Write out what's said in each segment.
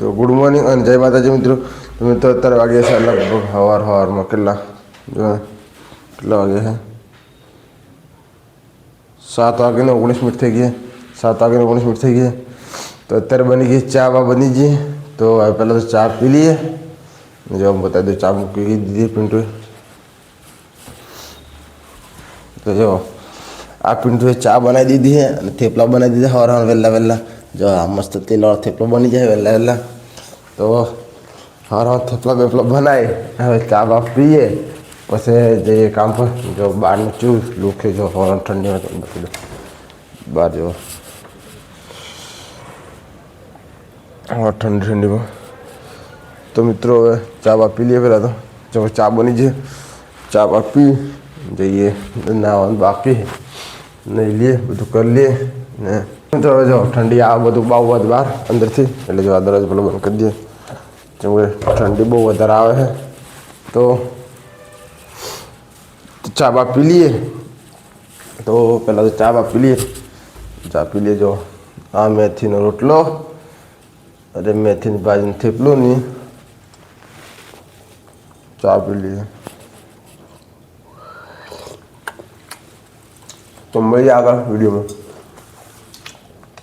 તો good morning અને જય માતાજી મિત્રો તો મિત્રો અત્યારે વાગ્યા છે લગભગ સવાર સવારમાં કેટલા જો કેટલા વાગ્યા છે સાત વાગ્યાને ઓગણીસ મિનિટ થઈ ગઈ સાત વાગ્યાને ઓગણીસ મિનિટ થઈ ગઈ તો અત્યારે બની ગઈ ચા બા બની ગઈ તો હવે પહેલાં તો ચા પી લઈએ જો હું બતાવી દઉં ચા મૂકી દીધી પિન્ટુએ તો જો આ પિન્ટુએ ચા બનાવી દીધી છે અને થેપલા બનાવી દીધા સવારમાં વહેલા વહેલા જો આ મસ્ત તેલવાળો થેપલો બની જાય વહેલા વહેલા તો સવારમાં થેપલા બેપલા બનાવી હવે ચા બા પીએ પછી જઈએ કામ પર જો બહારનું ચૂ લુખે જો સવારમાં ઠંડીમાં તો બતાવી દઉં બહાર જો હા ઠંડી ઠંડીમાં તો મિત્રો હવે ચા બા પી લઈએ પહેલાં તો જો ચા બની છે ચા બા પી જઈએ નાવાનું બાકી નહીં લઈએ બધું કરી લઈએ ને તો હવે જો ઠંડી આ બધું બહુ જ બહાર અંદરથી એટલે જો આ દરવાજો પેલો બંધ કરી દઈએ કેમ કે ઠંડી બહુ વધારે આવે છે તો ચા બા પી લઈએ તો પહેલાં તો ચા બા પી લઈએ ચા પી લઈએ જો આ મેથીનો રોટલો અરે મેથીની ભાજીનું થેપલું નહીં ચા પી લઈએ તો મળીએ આગળ વિડીયોમાં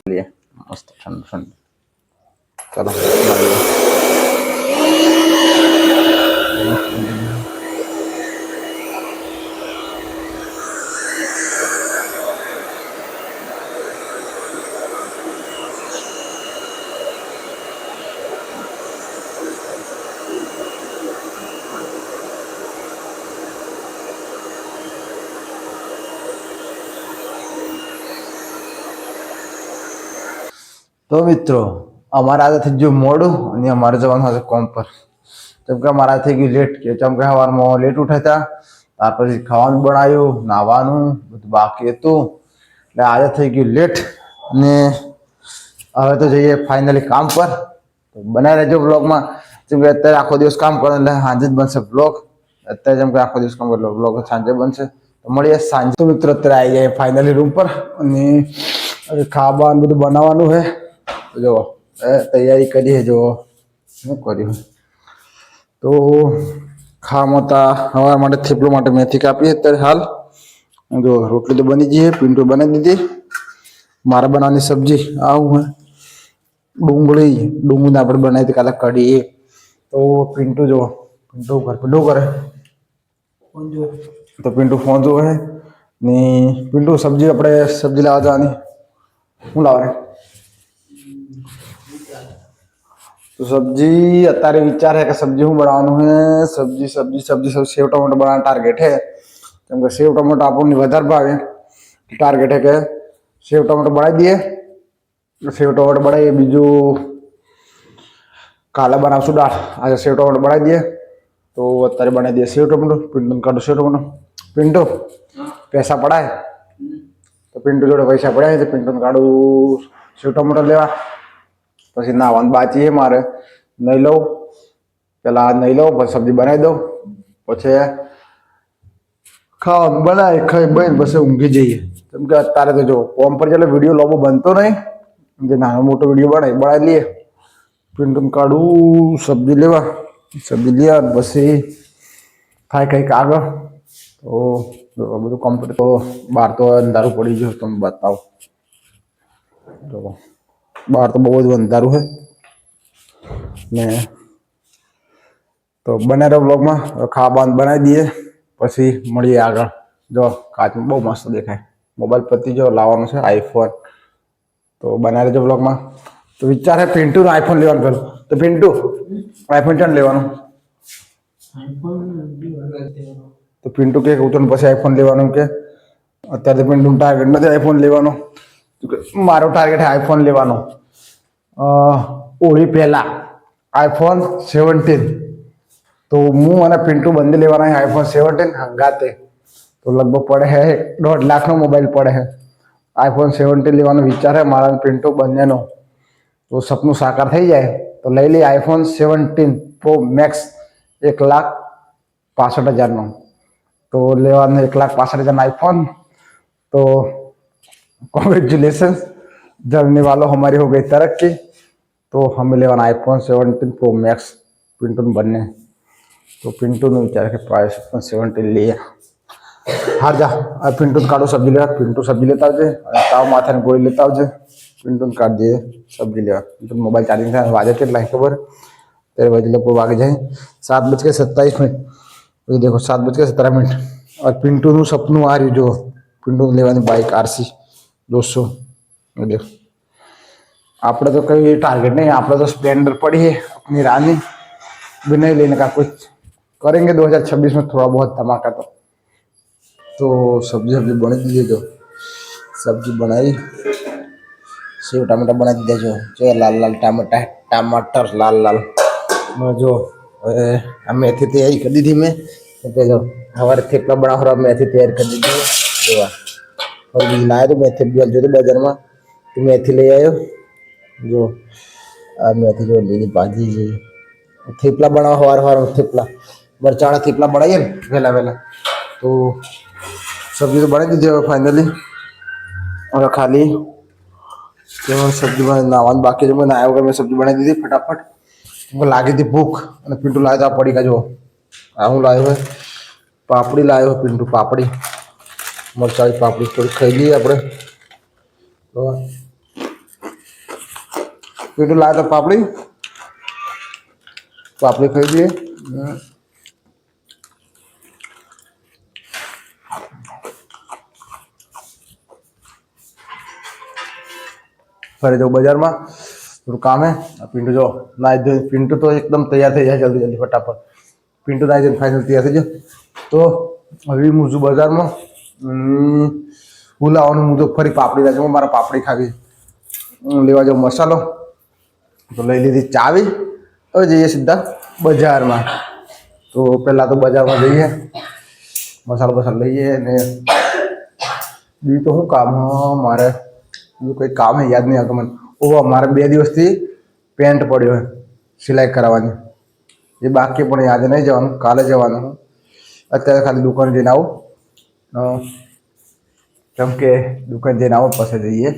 लिए मस्त ठंड ठंड चलो તો મિત્રો, અમારે આજે થઈ ગયું મોડું અને અમારે જવાનું હશે કોમ પર. કેમ કે અમારે થઈ ગયું લેટ કે કેમ કે સવારમાં લેટ ઉઠાતા ત્યાર પછી ખાવાનું બનાવ્યું નાહવાનું બધું બાકી હતું. એટલે આજે થઈ ગયું લેટ અને હવે તો જઈએ ફાઇનલી કામ પર. તો બનાવી રહેજો બ્લોગમાં જેમ કે અત્યારે આખો દિવસ કામ કરો એટલે સાંજે જ બનશે બ્લોગ અત્યારે જેમ કે આખો દિવસ કામ કરો બ્લોગ સાંજે બનશે. તો મળીએ સાંજે. મિત્રો, અત્યારે આવી જાય ફાઇનલી રૂમ પર. અને ખાવાનું બધું બનાવવાનું છે. જો તૈયારી કરી છે જો શું કર્યું? તો ખાવામાં હતા હવા માટે થેપલો માટે મેથી કાપીએ અત્યારે હાલ. જો, રોટલી તો બની જઈએ છે બનાવી દીધી. મારે બનાવવાની સબ્જી આવું હે. ડુંગળી ડુંગળી આપણે બનાવી હતી કાલે કઢી તો પિન્ટુ જો પિન્ટુ ઘર પિન્ટુ કરે. તો પિન્ટુ ફોન જોવે ને પિન્ટુ સબ્જી આપણે સબ્જી લાવવા જવાની. શું લાવવા તો સબ્જી, અત્યારે વિચાર છે કે સબ્જી હું બનાવવાનું હે સબ્જી સબ્જી સબ્જી સબ સેવ ટમેટો બનાવવાનો ટાર્ગેટ છે. કેમ કે સેવ ટમાટર આપણને વધારે ભાવે. ટાર્ગેટ છે કે સેવ ટમાટર બનાવી દઈએ. સેવ ટમાટર બનાવીએ, બીજું કાલે બનાવશું દાળ. આજે સેવ ટમાટર બનાવી દઈએ. તો અત્યારે બનાવી દઈએ સેવ ટમાટર પિન્ટુ કાઢો સેવ ટમાટર પિન્ટુ પૈસા પડાય. તો પિન્ટુ જોડે પૈસા પડ્યા તો પિન્ટુ કાઢું સેવ ટમાટર લેવા. પછી નાવાનું બાચી છે મારે. નહીં લઉં. પેલા નહીં લઉં, પછી સબ્જી બનાવી દઉં. પછી ખાવાનું બનાવી, ખાઈ બન, પછી ઊંઘી જઈએ. કેમ કે અત્યારે તો જો, ફોન પર ચાલે વીડિયો લોબો બનતો નહીં જે નાનો મોટો વીડિયો બનાવી બનાવી લઈએ. પિન્ટુ કાઢું, સબ્જી લેવા સબ્જી લેવા પછી ખાઈ કંઈક આગળ. તો બધું કમ્પ્લીટ તો બહાર તો અંધારું પડી ગયું તમે બતાવો. તો બહાર તો બહુ જ અંધારું છે ને તો બને રહો બ્લોગમાં ખાવાનું બનાવી દઈએ. પછી મળીએ આગળ. જો, કાચમાં બહુ મસ્ત દેખાય. મોબાઈલ પતી જો લાવવાનો છે આઈફોન તો બનાવી રહેજો બ્લોગમાં તો વિચાર છે પિન્ટુનો આઈફોન લેવાનું પેલું. તો પિન્ટુ આઈફોન ચાલ લેવાનું? તો પિન્ટુ કે ઉતરણ પછી આઈફોન લેવાનું કે. અત્યારે પિન્ટુ ટાર્ગેટ નથી આઈફોન લેવાનો. મારો ટાર્ગેટ આઈફોન લેવાનો. હોળી પહેલા આઈફોન સેવન્ટીન તો હું અને પિન્ટુ બંને લેવાના આઈફોન સેવન્ટીન હંગાતે. તો લગભગ પડે હે દોઢ લાખનો મોબાઈલ પડે હે આઈફોન સેવન્ટીન લેવાનો વિચાર છે મારા પિન્ટુ બંનેનો. તો સપનું સાકાર થઈ જાય. તો લઈ લઈએ આઈફોન સેવન્ટીન પ્રો મેક્સ એક લાખ પાસઠ હજારનો. તો લેવાનો એક લાખ પાસઠ હજારનો આઈફોન तो कॉन्ग्रेचुलेसन जर्नी वालों हमारी हो गई तरक्की। तो हम eleven iPhone seventeen pro max पिंटून बने तो पिंटून ने बेचारे के प्राइस अपन सेवनटीन लिए हार जा। पिंटून काटो सब्ज़ी लेवा पिंटू सब्ज़ी लेता हुए। ताव माथा ने गोली लेता हुए। पिंटून काट दिए सब्ज़ी लेवा पिंटून मोबाइल चार्जिंग था। वाजे के लाइक खबर तेरे बजे लोग आगे जाए। सात बज के सत्ताईस मिनट। देखो, सात बज के सत्रह मिनट। और पिंटू सपनू आ रही जो। पिंटू लेवा बाइक आरसी દોસ્તો ये देखो આપણે તો કઈ टारगेट नहीं આપણે तो स्प्लेंडर पड़ी है अपनी रानी विनय लेने का कुछ करेंगे 2026 में थोड़ा बहुत धमाका तो तो सब्जी सब्जी बनी दीजिए जो सब्जी बनाई सेव टमाटर बना दीजिए जो जो लाल लाल टमाटर टमाटर लाल लाल मैं जो હવે આ મેથી તૈયારી કરી દીધી મેં એટલે જો સવારે થેપલા બનાવવા મેથી તૈયાર કરી દીધી જોવા और बीज लाया तो मेथी भी जो तो बाजार में तो मेथी ले आयो जो आ मेथी जो ली भाजी जी थेपला बनावा हवार हवार में थेपला मरचाना थेपला बनाइए ने वेला वेला तो सब्जी तो बना दीजिए फाइनली और खाली તેમાં સબ્જી બના નાવાનું બાકી છે મને આવ્યા વગર મેં સબ્જી બનાવી દીધી ફટાફટ મને લાગી હતી ભૂખ અને પિન્ટુ લાવ્યો તો આ પડી જો આ હું લાવ્યો હોય પાપડી લાવ્યો હોય પિન્ટુ પાપડી મરચાળી પાપડી થોડી ખાઈ લઈએ આપણે તો પિન્ટુ લાવ્યો તો પાપડી પાપડી ખાઈ લઈએ હમ. ફરી જાઉં બજારમાં થોડું કામ હે આ પિન્ટુ જો નાઈ ધોઈ પિન્ટુ તો એકદમ તૈયાર થઈ જાય જલ્દી જલ્દી ફટાફટ પિન્ટુ નાઈ જઈને ફાઇનલ તૈયાર થઈ જાય તો હવે હું છું બજારમાં હમ, હું હું તો ફરી પાપડી લાવજો મારે પાપડી ખાવી. લેવા જાઉં મસાલો. તો લઈ લીધી ચાવી. હવે જઈએ સીધા બજારમાં. તો પહેલાં તો બજારમાં જઈએ. મસાલો બસાલો લઈએ અને બીજું તો શું કામ? મારે બીજું કંઈ કામ યાદ નહીં આવતું મને. ઓવા મારે બે દિવસથી પેન્ટ પડ્યો હોય સિલાઈ કરાવવાની. એ બાકી પણ આજે નહીં જવાનું, કાલે જવાનું. અત્યારે ખાલી દુકાન જઈને આવું. કેમ કે દુકાન જઈને આવો પાસે જઈએ.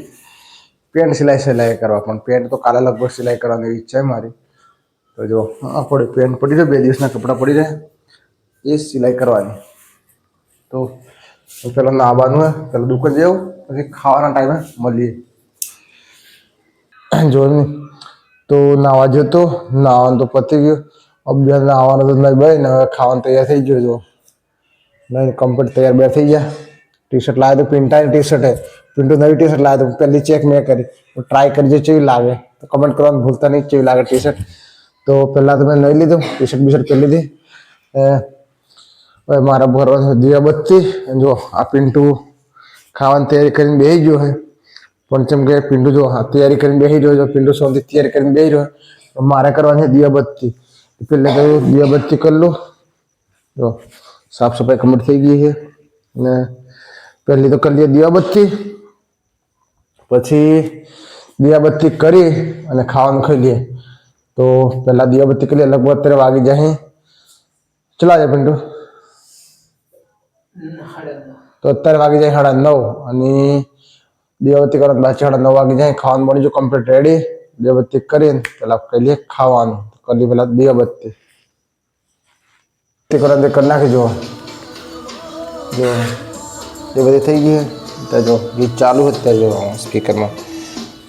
પેન્ટ સિલાઈ સિલાઈ કરવા, પણ પેન્ટ તો કાલે લગભગ સિલાઈ કરવાની ઈચ્છા છે મારી. તો જો, હા, પડી પેન્ટ પડી જાય, બે દિવસના કપડાં પડી જાય, એ સિલાઈ કરવાની. તો પેલા નાવાનું હે પેલા દુકાન જવું પછી ખાવાના ટાઈમે મળીએ. જો તો નાવા જતો, નાવાનું તો પતી ગયું. અભ્યાસ નાવાનું તો નહીં ભાઈ, ને હવે ખાવાનું તૈયાર થઈ ગયો જો. નહીં કમ્પ્લીટ તૈયાર બે થઈ ગયા ટી શર્ટ લાવ્યો તો પિન્ટાની ટી શર્ટ હે પિન્ટુ નવી ટી શર્ટ લાવ્યો તો પહેલી ચેક મેં કરી તો ટ્રાય કરજે કેવી લાગે તો કમેન્ટ કરવાનું ભૂલતા નહીં કેવી લાગે ટી શર્ટ તો પહેલાં તો મેં લઈ લીધું ટી શર્ટ બી શર્ટ પહેરી લીધી અ, હવે મારા ભરવા દીવાબત્તી જો આ પિન્ટુ ખાવાની તૈયારી કરીને બેસી ગયો છે પણ જેમ કે પિન્ટુ જો આ તૈયારી કરીને બેસી રહ્યો છે પિન્ટુ સોંથી તૈયારી કરીને બેસી રહ્યો તો મારે કરવાની છે દીવાબત્તી પહેલે તો દીવાબત્તી કરી લઉં જો સાફ સફાઈ કમ્પ્લીટ થઈ ગઈ છે. ને પહેલી તો કરી લઈએ દીવાબત્તી. પછી દીવાબત્તી કરી અને ખાવાનું ખાઈ લઈએ તો પહેલાં દીવાબત્તી કરી લગભગ અત્યારે વાગી જાય ચલા જાય પિન્ટુ તો અત્યારે વાગી જાય સાડા નવ અને દીવાબત્તી કરવાનું પાછી સાડા નવ વાગી જાય. ખાવાનું બની જો કમ્પ્લીટ રેડી દીવાબત્તી કરીને પહેલાં કરી લઈએ ખાવાનું. કરી પહેલાં દીવાબત્તી. કરવાનું કરી નાખી, જો. જો. એ બધી થઈ ગઈ ત્યાં જો ગીત ચાલુ હોય અત્યારે જો સ્પીકરમાં.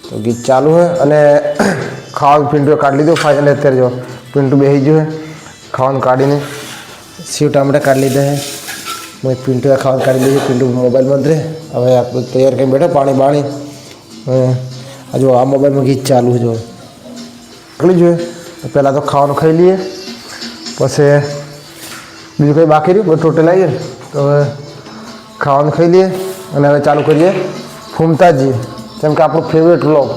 તો ગીત ચાલુ હોય અને ખાવાનું પિન્ટુએ કાઢી લીધું ફાઇનલ અત્યારે જો પિન્ટુ બેસી ગયું ખાવાનું કાઢીને સેવ ટામેટા કાઢી લીધા હે. મેં પિન્ટુએ ખાવાનું કાઢી લીધું પિન્ટુ મોબાઈલમાં જ હવે આપણે તૈયાર કરીને બેઠો, પાણી બાણી. હજુ આ મોબાઈલમાં ગીત ચાલુ જો. નીકળી જોઈએ પહેલાં તો ખાવાનું ખાઈ લઈએ. પછી બીજું કંઈ બાકી રહ્યું બધું ટોટલ આવીએ ને તો હવે ખાવાનું ખાઈ લઈએ અને હવે ચાલુ કરીએ ફૂમતાજી જેમ કે આપણું ફેવરેટ વ્લોગ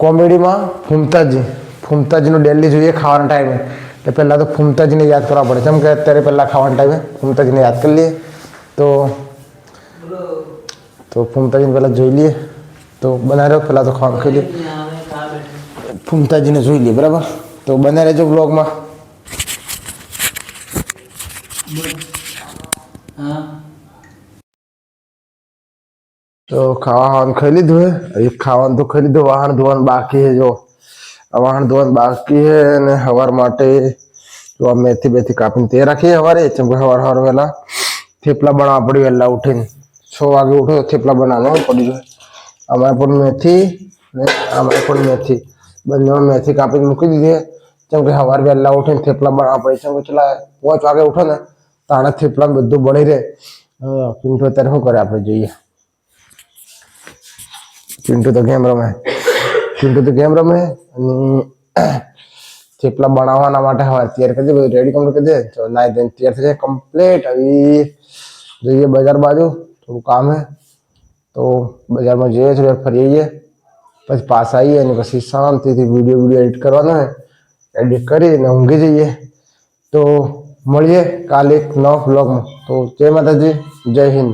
કોમેડીમાં ફૂમતાજી ફૂમતાજીનું ડેલી જોઈએ ખાવાના ટાઈમે એટલે પહેલાં તો ફૂમતાજીને યાદ કરવા પડે જેમ કે અત્યારે પહેલાં ખાવાના ટાઈમે ફૂમતાજીને યાદ કરી લઈએ તો તો ફૂમતાજીને પહેલાં જોઈ લઈએ તો બનાવી રહ્યો પહેલાં તો ખાવાનું ખાઈ લઈએ ફૂમતાજીને જોઈ લઈએ બરાબર તો બને રહેજો બ્લોગમાં तो खावा हन खैली धुए? एक खावा तो खरीद धो वाहन धोन बाकी है जो। वाहन धोन बाकी है, ने हवर माटे जो अब मेथी बेथी कापिन ते रखी है हमारे चमक हवर हवर वेला। थेपला बना पड़ी वेला उठिन। छो आगे उठो तो थेपला बनाने पड़ी जो हमारे पर मेथी, ने हमारे पर मेथी। बंदे मेथी कापिन मुकी दी है। चमके हवर वेला उठिन, थेपला बना पड़ी, चमके चला पहुँच आगे उठो ना। તાણે થેપલા બધું બળી રહે. પિન્ટો અત્યારે શું કરે આપણે જોઈએ. પિન્ટુ તો ગેમ રમે. પિન્ટુ તો ગેમ રમે અને થેપલા બનાવવાના માટે હવે તૈયાર કરી દે રેડી કમ્પ્લીટ કરી દે. તો નાઈ ધોઈને તૈયાર થઈ જાય કમ્પ્લીટ હવે જઈએ બજાર બાજુ, થોડું કામ. હે તો બજારમાં જઈએ થોડી ફરી આવીએ. પછી પાછા આવીએ અને પછી શાંતિથી વીડિયો વીડિયો એડિટ કરવાનો હોય. એડિટ કરીને ઊંઘી જઈએ. તો મળીએ કાલે એક નવા બ્લોગમાં તો જય માતાજી જય હિન્દ